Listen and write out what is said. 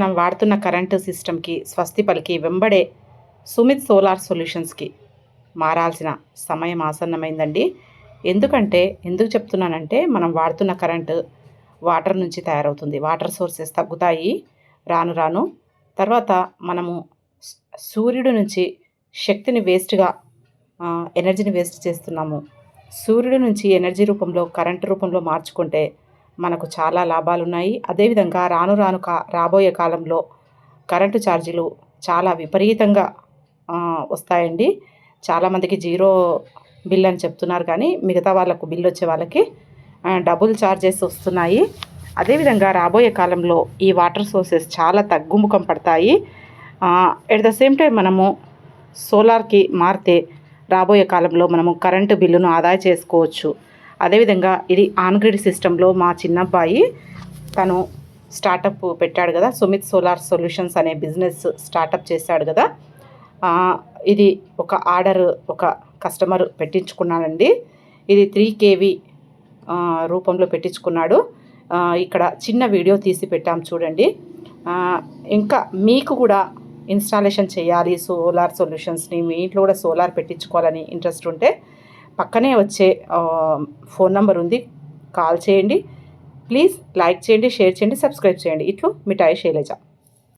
మనం వాడుతున్న కరెంటు సిస్టమ్కి స్వస్తి పలికి వెంబడే సుమిత్ సోలార్ సొల్యూషన్స్కి మారాల్సిన సమయం ఆసన్నమైందండి. ఎందుకంటే ఎందుకు చెప్తున్నానంటే మనం వాడుతున్న కరెంటు వాటర్ నుంచి తయారవుతుంది. వాటర్ సోర్సెస్ తగ్గుతాయి రాను రాను. తర్వాత మనము సూర్యుడు సూర్యుడి నుంచి శక్తిని వేస్ట్గా ఎనర్జీని వేస్ట్ చేస్తున్నాము. సూర్యుడి నుంచి ఎనర్జీ రూపంలో కరెంటు రూపంలో మార్చుకుంటే మనకు చాలా లాభాలు ఉన్నాయి అదేవిధంగా రాను రాను కా రాబోయే కాలంలో కరెంటు ఛార్జీలు చాలా విపరీతంగా వస్తాయండి. చాలామందికి జీరో బిల్ అని చెప్తున్నారు కానీ మిగతా వాళ్ళకు బిల్ వచ్చే వాళ్ళకి డబుల్ ఛార్జెస్ వస్తున్నాయి. అదేవిధంగా రాబోయే కాలంలో ఈ వాటర్ సోర్సెస్ చాలా తగ్గుముఖం పడతాయి. ఎట్ ద సేమ్ టైం మనము సోలార్కి మారితే రాబోయే కాలంలో మనము కరెంటు బిల్లును ఆదా చేసుకోవచ్చు. అదేవిధంగా ఇది ఆన్గ్రిడ్ సిస్టంలో మా చిన్నబ్బాయి తను స్టార్టప్ పెట్టాడు కదా సుమిత్ సోలార్ సొల్యూషన్స్ అనే బిజినెస్ స్టార్టప్ చేశాడు కదా. ఇది ఒక ఆర్డర్ ఒక కస్టమర్ పెట్టించుకున్నానండి ఇది త్రీ కేవీ రూపంలో పెట్టించుకున్నాడు. ఇక్కడ చిన్న వీడియో తీసి పెట్టాం చూడండి. ఇంకా మీకు కూడా ఇన్స్టాలేషన్ చేయాలి సోలార్ సొల్యూషన్స్ని మీ ఇంట్లో కూడా సోలార్ పెట్టించుకోవాలని ఇంట్రెస్ట్ ఉంటే పక్కనే వచ్చే ఫోన్ నంబర్ ఉంది. కాల్ చేయండి. ప్లీజ్ లైక్ చేయండి షేర్ చేయండి సబ్స్క్రైబ్ చేయండి. ఇట్లు మిఠాయి శైలజ.